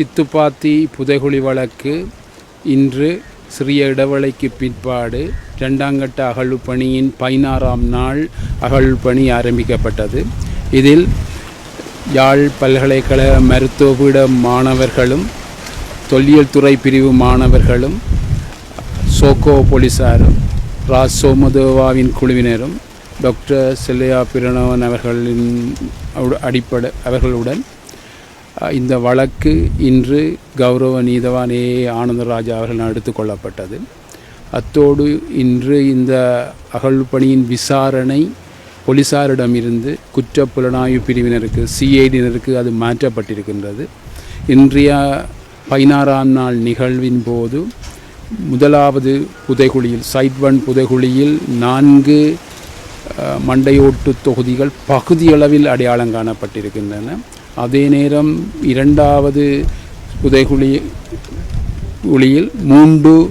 சித்துப்பாத்தி புதைகுழி வழக்கு இன்று சிறிய இடைவெளிக்கு பிற்பாடு இரண்டாங்கட்ட அகழ்வு பணியின் பதினாறாம் நாள் அகழ்வு பணி ஆரம்பிக்கப்பட்டது. இதில் யாழ் பல்கலைக்கழக மருத்துவபீட மாணவர்களும் தொல்லியல் துறை பிரிவு மாணவர்களும் சோகோ போலீசாரும் ராஜ் சோமதேவாவின் குழுவினரும் டாக்டர் செல்லையா பிரணவன் அவர்களின் அடிப்படை அவர்களுடன் இந்த வழக்கு இன்று கௌரவ நீதவான் ஏ ஆனந்தராஜா அவர்கள் எடுத்துக் கொள்ளப்பட்டது. அத்தோடு இன்று இந்த அகழ்பணியின் விசாரணை போலீசாரிடமிருந்து குற்ற புலனாய்வு பிரிவினருக்கு சிஐடியினருக்கு அது மாற்றப்பட்டிருக்கின்றது. இன்றைய பதினாறாம் நாள் நிகழ்வின் போது முதலாவது புதைகுழியில் சைட் ஒன் புதைகுழியில் நான்கு மண்டையோட்டு தொகுதிகள் பகுதியளவில் அடையாளம் காணப்பட்டிருக்கின்றன. அதே நேரம் இரண்டாவது புதைகுழி குழியில் மூன்று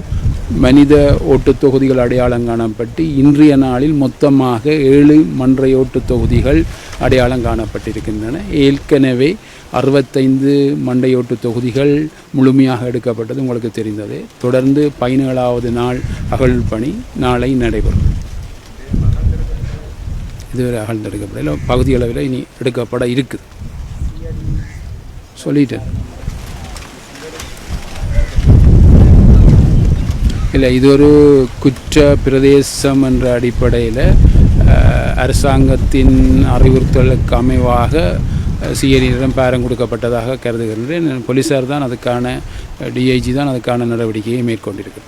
மனித ஓட்டுத் தொகுதிகள் அடையாளம் காணப்பட்டு இன்றைய நாளில் மொத்தமாக ஏழு மன்றையோட்டுத் தொகுதிகள் அடையாளம் காணப்பட்டிருக்கின்றன. ஏற்கனவே அறுபத்தைந்து மண்டையோட்டு தொகுதிகள் முழுமையாக எடுக்கப்பட்டது உங்களுக்கு தெரிந்தது. தொடர்ந்து பதினேழாவது நாள் அகழ் பணி நாளை நடைபெறும். இதுவரை அகழ்ந்தெடுக்கப்படல பகுதி அளவில் இனி எடுக்கப்பட இருக்குது. சொல்லிட்டேன் இல்லை இது ஒரு குற்ற பிரதேசம் என்ற அடிப்படையில் அரசாங்கத்தின் அறிவுறுத்தலுக்கு அமைவாக சிஐடியிடம் பேரம் கொடுக்கப்பட்டதாக கருதுகின்றேன். போலீஸார் தான் அதுக்கான டிஐஜி தான் அதுக்கான நடவடிக்கையை மேற்கொண்டிருக்கிறது